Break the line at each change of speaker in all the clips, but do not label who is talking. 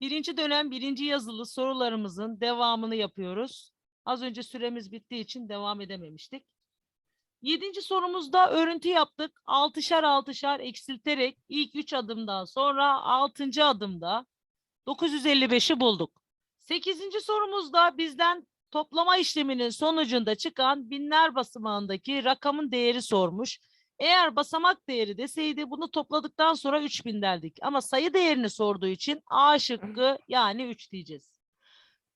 Birinci dönem birinci yazılı sorularımızın devamını yapıyoruz. Az önce süremiz bittiği için devam edememiştik. Yedinci sorumuzda örüntü yaptık. Altışar altışar eksilterek ilk üç adımdan sonra altıncı adımda 955'i bulduk. Sekizinci sorumuzda bizden toplama işleminin sonucunda çıkan binler basamağındaki rakamın değeri sormuş. Eğer basamak değeri deseydi bunu topladıktan sonra 3000 derdik. Ama sayı değerini sorduğu için A şıkkı yani 3 diyeceğiz.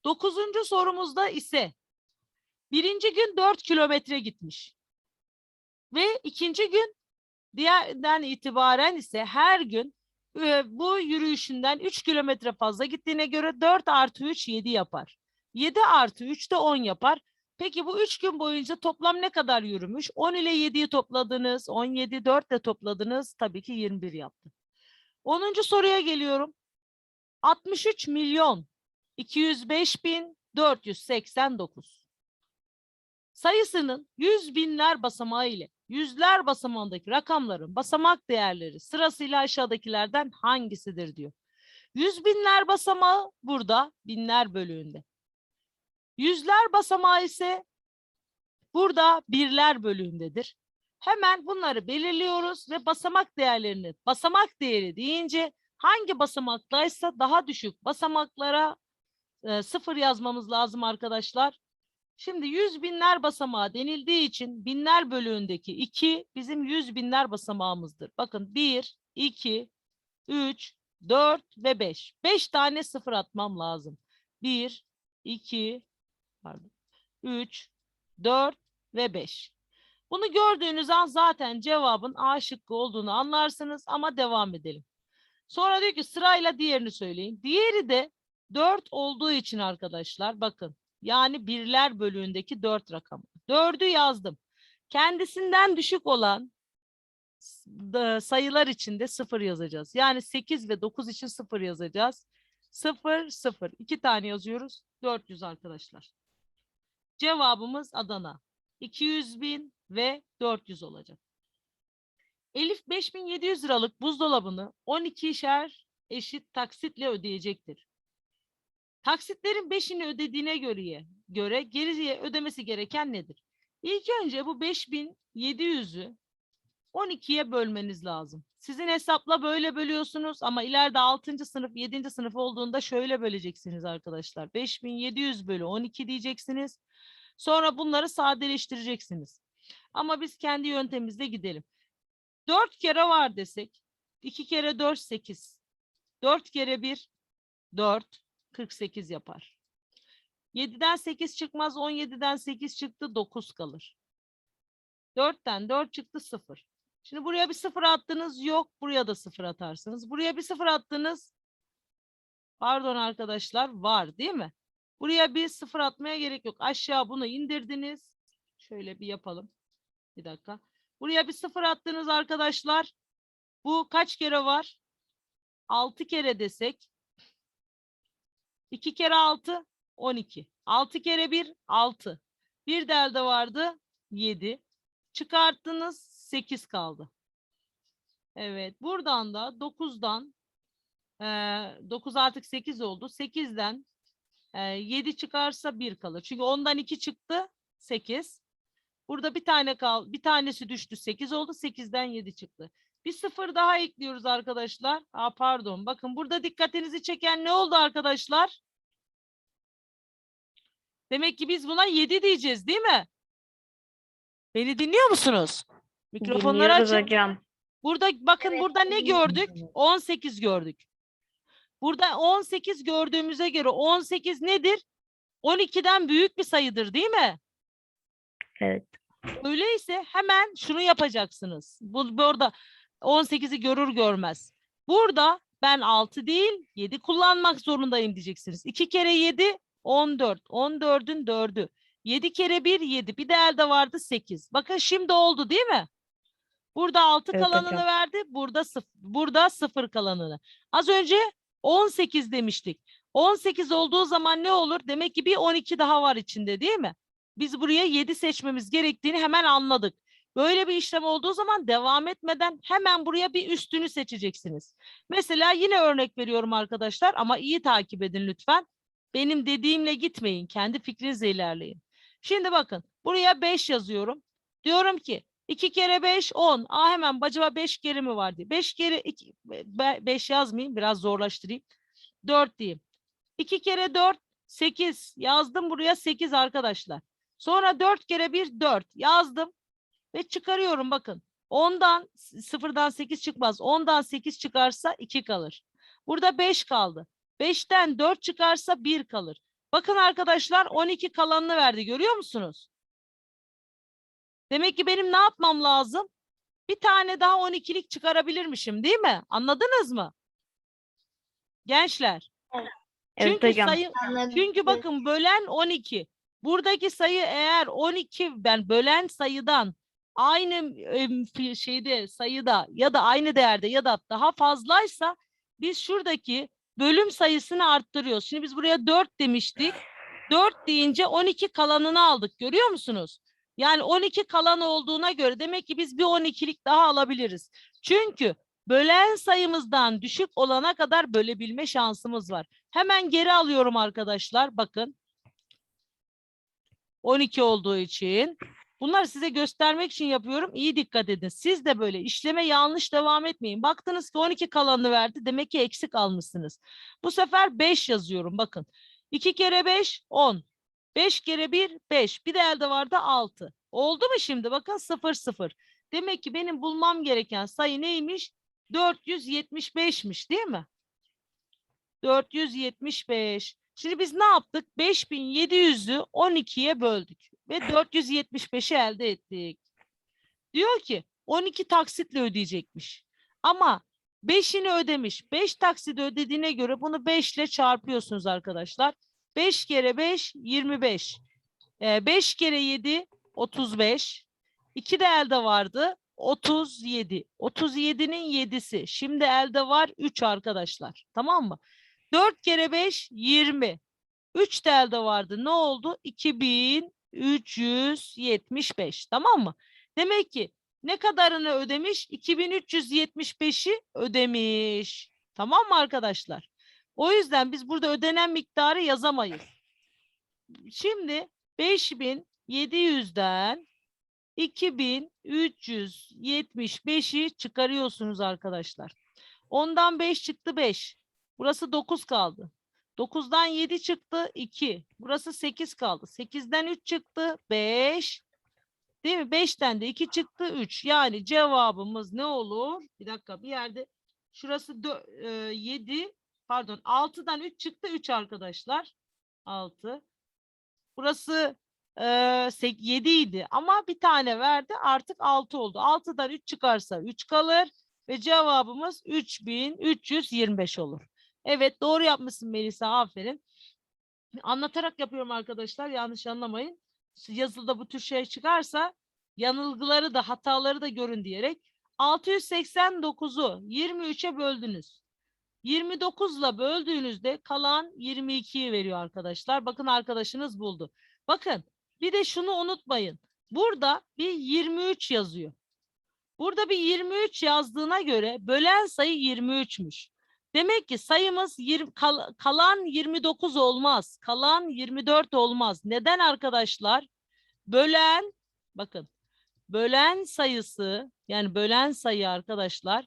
Dokuzuncu sorumuzda ise birinci gün 4 kilometre gitmiş. Ve ikinci gün diğerden itibaren ise her gün e, bu yürüyüşünden 3 kilometre fazla gittiğine göre 4 artı 3 7 yapar. 7 artı 3 de 10 yapar. Peki bu 3 gün boyunca toplam ne kadar yürümüş? 10 ile 7'yi topladınız. 17, 4 de topladınız. Tabii ki 21 yaptı. 10. soruya geliyorum. 63 milyon 205 bin 489 sayısının yüz binler basamağı ile yüzler basamağındaki rakamların basamak değerleri sırasıyla aşağıdakilerden hangisidir diyor. Yüz binler basamağı burada binler bölüğünde. Yüzler basamağı ise burada birler bölüğündedir. Hemen bunları belirliyoruz ve basamak değerlerini basamak değeri deyince hangi basamaktaysa daha düşük basamaklara e, sıfır yazmamız lazım arkadaşlar. Şimdi yüz binler basamağı denildiği için binler bölüğündeki 2 bizim yüz binler basamağımızdır. Bakın 1, 2, 3, 4 ve 5. 5 tane sıfır atmam lazım. 1, 2, pardon, 3, 4 ve 5. Bunu gördüğünüz an zaten cevabın A şıkkı olduğunu anlarsınız ama devam edelim. Sonra diyor ki sırayla diğerini söyleyin. Diğeri de 4 olduğu için arkadaşlar bakın yani birler bölüğündeki 4 rakamı. 4'ü yazdım. Kendisinden düşük olan sayılar için de 0 yazacağız. Yani 8 ve 9 için 0 yazacağız. 0, 0. 2 tane yazıyoruz. 400 arkadaşlar. Cevabımız Adana. 200 bin ve 400 olacak. Elif 5700 liralık buzdolabını 12'şer eşit taksitle ödeyecektir. Taksitlerin 5'ini ödediğine göre, göre geriye ödemesi gereken nedir? İlk önce bu 5700'ü 12'ye bölmeniz lazım. Sizin hesapla böyle bölüyorsunuz ama ileride 6. sınıf, 7. sınıf olduğunda şöyle böleceksiniz arkadaşlar. 5700 bölü 12 diyeceksiniz. Sonra bunları sadeleştireceksiniz. Ama biz kendi yöntemimizle gidelim. 4 kere var desek. 2 kere 4 8. 4 kere 1 4 48 yapar. 7'den 8 çıkmaz. 17'den 8 çıktı 9 kalır. 4'ten 4 çıktı 0. Şimdi buraya bir 0 attınız yok. Buraya da 0 atarsınız. Buraya bir 0 attınız. Pardon arkadaşlar var değil mi? Buraya bir 0 atmaya gerek yok. Aşağı bunu indirdiniz. Şöyle bir yapalım. Bir dakika. Buraya bir 0 attınız arkadaşlar. Bu kaç kere var? 6 kere desek 2 kere 6 12. 6 kere 1 6. Bir de vardı 7. Çıkarttınız 8 kaldı. Evet buradan da 9'dan 9 artık 8 oldu. 8'den 7 çıkarsa 1 kalır. Çünkü 10'dan 2 çıktı 8. Burada bir tane kal bir tanesi düştü 8 oldu. 8'den 7 çıktı. Bir sıfır daha ekliyoruz arkadaşlar. Aa, pardon. Bakın burada dikkatinizi çeken ne oldu arkadaşlar? Demek ki biz buna 7 diyeceğiz değil mi? Beni dinliyor musunuz? Mikrofonları
Dinliyoruz
açın.
hocam.
Burada bakın burada ne gördük? 18 gördük. Burada 18 gördüğümüze göre 18 nedir? 12'den büyük bir sayıdır değil mi?
Evet.
Öyleyse hemen şunu yapacaksınız. Bu burada 18'i görür görmez. Burada ben 6 değil 7 kullanmak zorundayım diyeceksiniz. 2 kere 7 14. 14'ün 4'ü. 7 kere 1 7. Bir de elde vardı 8. Bakın şimdi oldu değil mi? Burada 6
Evet
kalanını
hocam.
verdi. Burada 0 burada 0 kalanını. Az önce 18 demiştik. 18 olduğu zaman ne olur? Demek ki bir 12 daha var içinde değil mi? Biz buraya 7 seçmemiz gerektiğini hemen anladık. Böyle bir işlem olduğu zaman devam etmeden hemen buraya bir üstünü seçeceksiniz. Mesela yine örnek veriyorum arkadaşlar ama iyi takip edin lütfen. Benim dediğimle gitmeyin. Kendi fikrinizle ilerleyin. Şimdi bakın buraya 5 yazıyorum. Diyorum ki 2 kere 5 10. Aa hemen acaba 5 kere mi var diye. 5 kere 2 5 yazmayayım biraz zorlaştırayım. 4 diyeyim. 2 kere 4 8 yazdım buraya 8 arkadaşlar. Sonra 4 kere 1 4 yazdım ve çıkarıyorum bakın. 10'dan 0'dan 8 çıkmaz. 10'dan 8 çıkarsa 2 kalır. Burada 5 kaldı. 5'ten 4 çıkarsa 1 kalır. Bakın arkadaşlar 12 kalanını verdi. Görüyor musunuz? Demek ki benim ne yapmam lazım? Bir tane daha 12'lik çıkarabilirmişim değil mi? Anladınız mı? Gençler.
Evet
Çünkü
hocam.
sayı çünkü bakın bölen 12. Buradaki sayı eğer 12 ben bölen sayıdan aynı şeyde sayıda ya da aynı değerde ya da daha fazlaysa biz şuradaki bölüm sayısını arttırıyoruz. Şimdi biz buraya 4 demiştik. 4 deyince 12 kalanını aldık. Görüyor musunuz? Yani 12 kalan olduğuna göre demek ki biz bir 12'lik daha alabiliriz. Çünkü bölen sayımızdan düşük olana kadar bölebilme şansımız var. Hemen geri alıyorum arkadaşlar. Bakın. 12 olduğu için. Bunları size göstermek için yapıyorum. İyi dikkat edin. Siz de böyle işleme yanlış devam etmeyin. Baktınız ki 12 kalanını verdi. Demek ki eksik almışsınız. Bu sefer 5 yazıyorum. Bakın. 2 kere 5 10. 5 kere 1 5. Bir de elde vardı 6. Oldu mu şimdi? Bakın 0 0. Demek ki benim bulmam gereken sayı neymiş? 475'miş değil mi? 475. Şimdi biz ne yaptık? 5700'ü 12'ye böldük ve 475'i elde ettik. Diyor ki 12 taksitle ödeyecekmiş. Ama 5'ini ödemiş. 5 taksit ödediğine göre bunu 5 ile çarpıyorsunuz arkadaşlar. 5 kere 5 25. 5 kere 7 35. 2 de elde vardı. 37. 37'nin 7'si. Şimdi elde var 3 arkadaşlar. Tamam mı? 4 kere 5 20. 3 de elde vardı. Ne oldu? 2375. Tamam mı? Demek ki ne kadarını ödemiş? 2375'i ödemiş. Tamam mı arkadaşlar? O yüzden biz burada ödenen miktarı yazamayız. Şimdi 5700'den 2375'i çıkarıyorsunuz arkadaşlar. Ondan 5 çıktı 5. Burası 9 kaldı. 9'dan 7 çıktı 2. Burası 8 kaldı. 8'den 3 çıktı 5. Değil mi? 5'ten de 2 çıktı 3. Yani cevabımız ne olur? Bir dakika bir yerde şurası 7 pardon 6'dan 3 çıktı 3 arkadaşlar. 6. Burası e, 7 idi ama bir tane verdi artık 6 oldu. 6'dan 3 çıkarsa 3 kalır ve cevabımız 3325 olur. Evet doğru yapmışsın Melisa aferin. Anlatarak yapıyorum arkadaşlar yanlış anlamayın. Yazılıda bu tür şey çıkarsa yanılgıları da hataları da görün diyerek 689'u 23'e böldünüz. 29 ile böldüğünüzde kalan 22'yi veriyor arkadaşlar. Bakın arkadaşınız buldu. Bakın bir de şunu unutmayın. Burada bir 23 yazıyor. Burada bir 23 yazdığına göre bölen sayı 23'müş. Demek ki sayımız yirmi- kal- kalan 29 olmaz. Kalan 24 olmaz. Neden arkadaşlar? Bölen bakın bölen sayısı yani bölen sayı arkadaşlar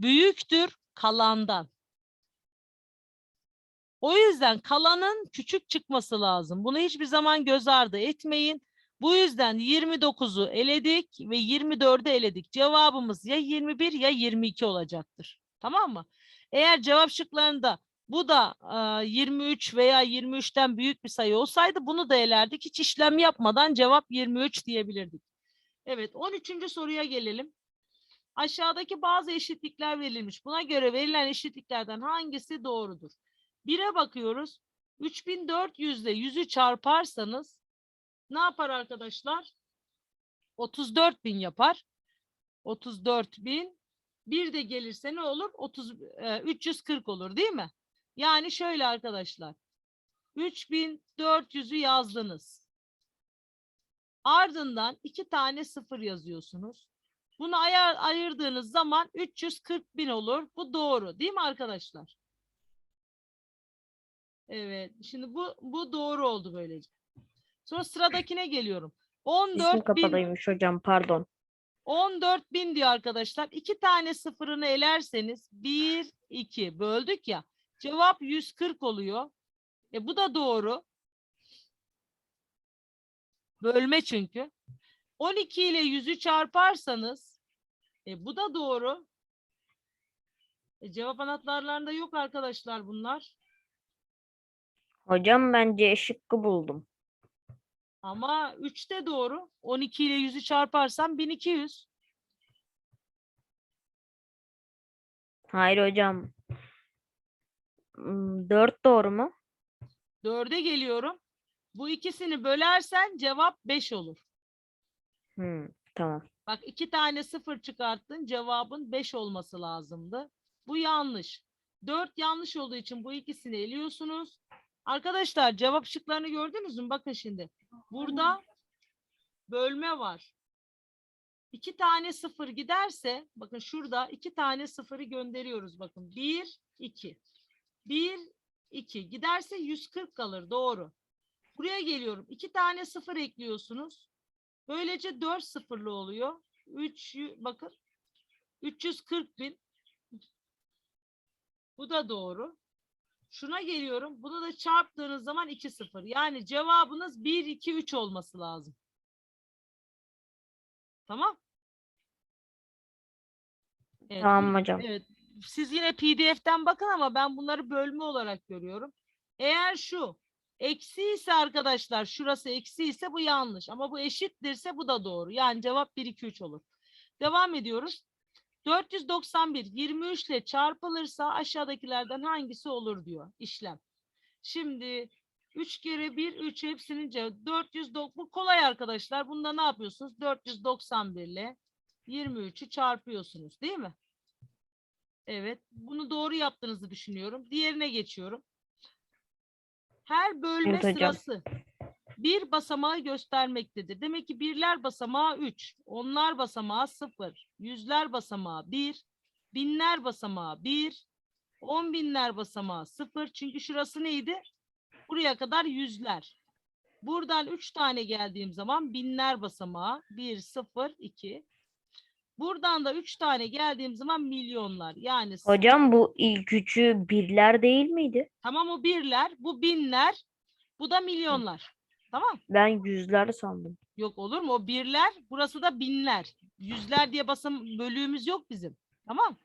büyüktür kalandan. O yüzden kalanın küçük çıkması lazım. Bunu hiçbir zaman göz ardı etmeyin. Bu yüzden 29'u eledik ve 24'ü eledik. Cevabımız ya 21 ya 22 olacaktır. Tamam mı? Eğer cevap şıklarında bu da e, 23 veya 23'ten büyük bir sayı olsaydı bunu da elerdik. Hiç işlem yapmadan cevap 23 diyebilirdik. Evet 13. soruya gelelim. Aşağıdaki bazı eşitlikler verilmiş. Buna göre verilen eşitliklerden hangisi doğrudur? 1'e bakıyoruz. 3400 ile 100'ü çarparsanız ne yapar arkadaşlar? 34.000 yapar. 34.000 bir de gelirse ne olur? 30 e, 340 olur değil mi? Yani şöyle arkadaşlar. 3400'ü yazdınız. Ardından iki tane sıfır yazıyorsunuz. Bunu ayar, ayırdığınız zaman 340 bin olur. Bu doğru değil mi arkadaşlar? Evet. Şimdi bu bu doğru oldu böylece. Sonra sıradakine geliyorum.
İsim
14 bin,
hocam pardon.
14 bin diyor arkadaşlar. İki tane sıfırını elerseniz 1, 2 böldük ya. Cevap 140 oluyor. E bu da doğru. Bölme çünkü. 12 ile 100'ü çarparsanız e bu da doğru. E cevap anahtarlarında yok arkadaşlar bunlar.
Hocam ben C şıkkı buldum.
Ama 3 de doğru. 12 ile 100'ü çarparsam 1200.
Hayır hocam. 4 doğru mu?
4'e geliyorum. Bu ikisini bölersen cevap 5 olur.
Hmm, tamam.
Bak iki tane sıfır çıkarttın. Cevabın 5 olması lazımdı. Bu yanlış. 4 yanlış olduğu için bu ikisini eliyorsunuz. Arkadaşlar cevap şıklarını gördünüz mü? Bakın şimdi. Burada bölme var. İki tane sıfır giderse bakın şurada iki tane sıfırı gönderiyoruz. Bakın 1, 2. 1, 2. Giderse 140 kalır. Doğru. Buraya geliyorum. İki tane sıfır ekliyorsunuz. Böylece 4 sıfırlı oluyor. 3 bakın 340 bin. Bu da doğru. Şuna geliyorum. Bunu da çarptığınız zaman 2 sıfır. Yani cevabınız 1 2 3 olması lazım. Tamam? Evet,
Tamam hocam.
Evet. Siz yine PDF'ten bakın ama ben bunları bölme olarak görüyorum. Eğer şu eksi ise arkadaşlar şurası eksi ise bu yanlış ama bu eşittirse bu da doğru. Yani cevap 1 2 3 olur. Devam ediyoruz. 491 23 ile çarpılırsa aşağıdakilerden hangisi olur diyor işlem. Şimdi 3 kere 1 3 hepsinin cevabı 409 bu kolay arkadaşlar. Bunda ne yapıyorsunuz? 491 ile 23'ü çarpıyorsunuz değil mi? Evet. Bunu doğru yaptığınızı düşünüyorum. Diğerine geçiyorum. Her bölme
Evet hocam.
Bir basamağı göstermektedir. Demek ki birler basamağı 3, onlar basamağı 0, yüzler basamağı 1, binler basamağı 1, on binler basamağı 0. Çünkü şurası neydi? Buraya kadar yüzler. Buradan 3 tane geldiğim zaman binler basamağı 1, 0, 2. Buradan da 3 tane geldiğim zaman milyonlar. Yani
Hocam bu ilk üçü birler değil miydi?
tamam o birler, bu binler, bu da milyonlar. Tamam.
Ben yüzler sandım.
Yok olur mu? O birler, burası da binler. Yüzler diye basım bölüğümüz yok bizim. Tamam.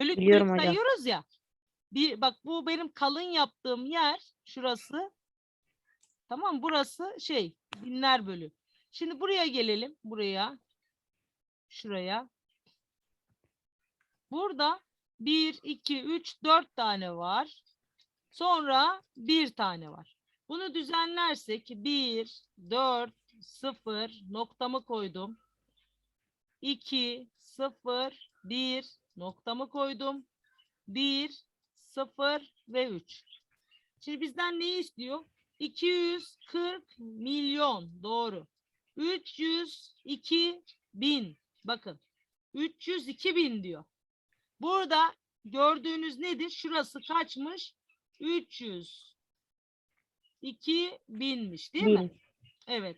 Bölük
Biliyorum
bölük
hocam.
sayıyoruz ya. Bir, bak bu benim kalın yaptığım yer şurası. Tamam burası şey binler bölü. Şimdi buraya gelelim. Buraya. Şuraya. Burada 1, 2, 3, 4 tane var. Sonra bir tane var. Bunu düzenlersek 1, 4, 0 noktamı koydum. 2, 0, 1 noktamı koydum. 1, 0 ve 3. Şimdi bizden neyi istiyor? 240 milyon. Doğru. 302 bin. Bakın. 302 bin diyor. Burada gördüğünüz nedir? Şurası kaçmış? 300 binmiş değil mi?
Bin.
Evet.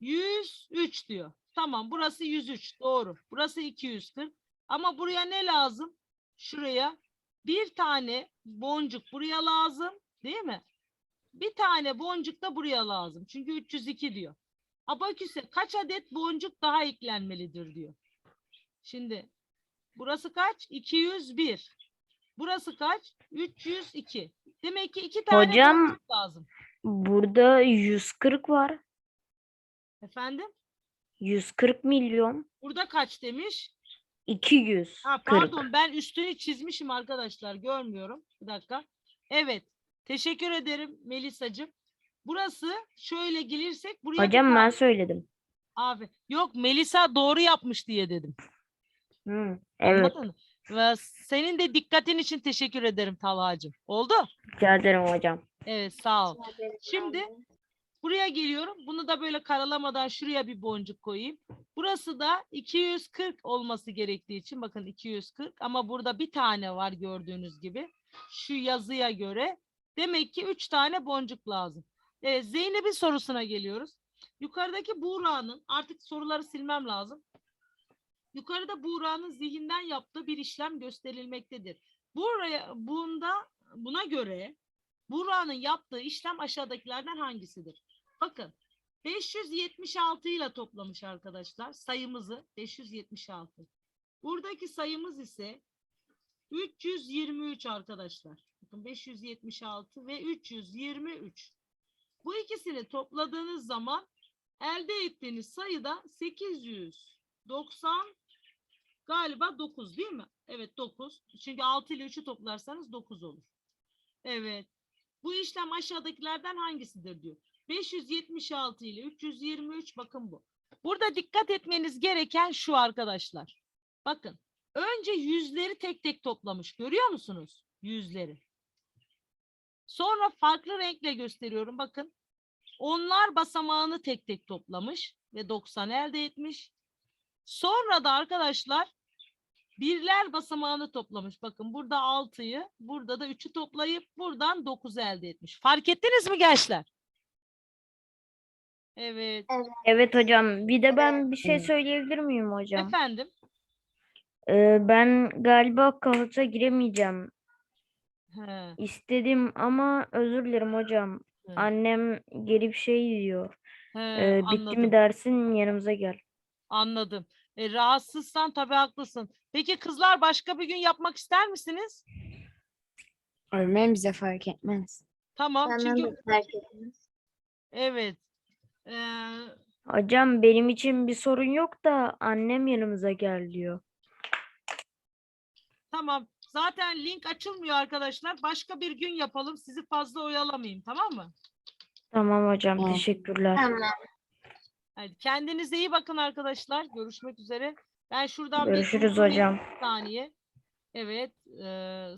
103 diyor. Tamam burası 103 doğru. Burası 240. Ama buraya ne lazım? Şuraya bir tane boncuk buraya lazım değil mi? Bir tane boncuk da buraya lazım. Çünkü 302 diyor. Abaküse kaç adet boncuk daha eklenmelidir diyor. Şimdi burası kaç? 201. Burası kaç? 302. Demek ki iki tane
Hocam-
boncuk lazım.
Burada 140 var.
Efendim?
140 milyon.
Burada kaç demiş?
200.
Ha, pardon ben üstünü çizmişim arkadaşlar görmüyorum. Bir dakika. Evet. Teşekkür ederim Melisacığım. Burası şöyle gelirsek buraya
Hocam ben söyledim.
Abi yok Melisa doğru yapmış diye dedim.
Hı, evet.
Anladın mı? Ve senin de dikkatin için teşekkür ederim Talha'cığım. Oldu?
Rica ederim hocam.
Evet sağ ol. Şimdi Buraya geliyorum. Bunu da böyle karalamadan şuraya bir boncuk koyayım. Burası da 240 olması gerektiği için bakın 240 ama burada bir tane var gördüğünüz gibi. Şu yazıya göre demek ki 3 tane boncuk lazım. Evet, Zeynep'in sorusuna geliyoruz. Yukarıdaki Buğra'nın artık soruları silmem lazım. Yukarıda Buğra'nın zihinden yaptığı bir işlem gösterilmektedir. Buraya bunda buna göre Buğra'nın yaptığı işlem aşağıdakilerden hangisidir? Bakın 576 ile toplamış arkadaşlar sayımızı 576. Buradaki sayımız ise 323 arkadaşlar. Bakın 576 ve 323. Bu ikisini topladığınız zaman elde ettiğiniz sayı da 890 galiba 9 değil mi? Evet 9. Çünkü 6 ile 3'ü toplarsanız 9 olur. Evet. Bu işlem aşağıdakilerden hangisidir diyor. 576 ile 323 bakın bu. Burada dikkat etmeniz gereken şu arkadaşlar. Bakın. Önce yüzleri tek tek toplamış. Görüyor musunuz? Yüzleri. Sonra farklı renkle gösteriyorum. Bakın. Onlar basamağını tek tek toplamış ve 90 elde etmiş. Sonra da arkadaşlar birler basamağını toplamış. Bakın burada 6'yı, burada da 3'ü toplayıp buradan 9 elde etmiş. Fark ettiniz mi gençler? Evet.
Evet hocam. Bir de ben bir şey söyleyebilir miyim hocam?
Efendim.
Ee, ben galiba kahoota giremeyeceğim.
He,
İstedim ama özür dilerim hocam.
he,
Annem gelip şey diyor.
he,
"Ee, bitti
anladım.
mi dersin yanımıza gel.
Anladım. E, rahatsızsan tabii haklısın. Peki kızlar başka bir gün yapmak ister misiniz?
Öğretmenim bize fark etmez.
Tamam.
Benden
Çünkü
de fark etmez.
evet. Ee,
Hocam benim için bir sorun yok da annem yanımıza gel diyor.
tamam. Zaten link açılmıyor arkadaşlar. Başka bir gün yapalım. Sizi fazla oyalamayayım, tamam mı?
Tamam hocam
Tamam.
teşekkürler.
Tamam.
Hadi kendinize iyi bakın arkadaşlar. Görüşmek üzere. Ben şuradan bir
Görüşürüz
durdurayım
hocam.
bir saniye. Evet. eee,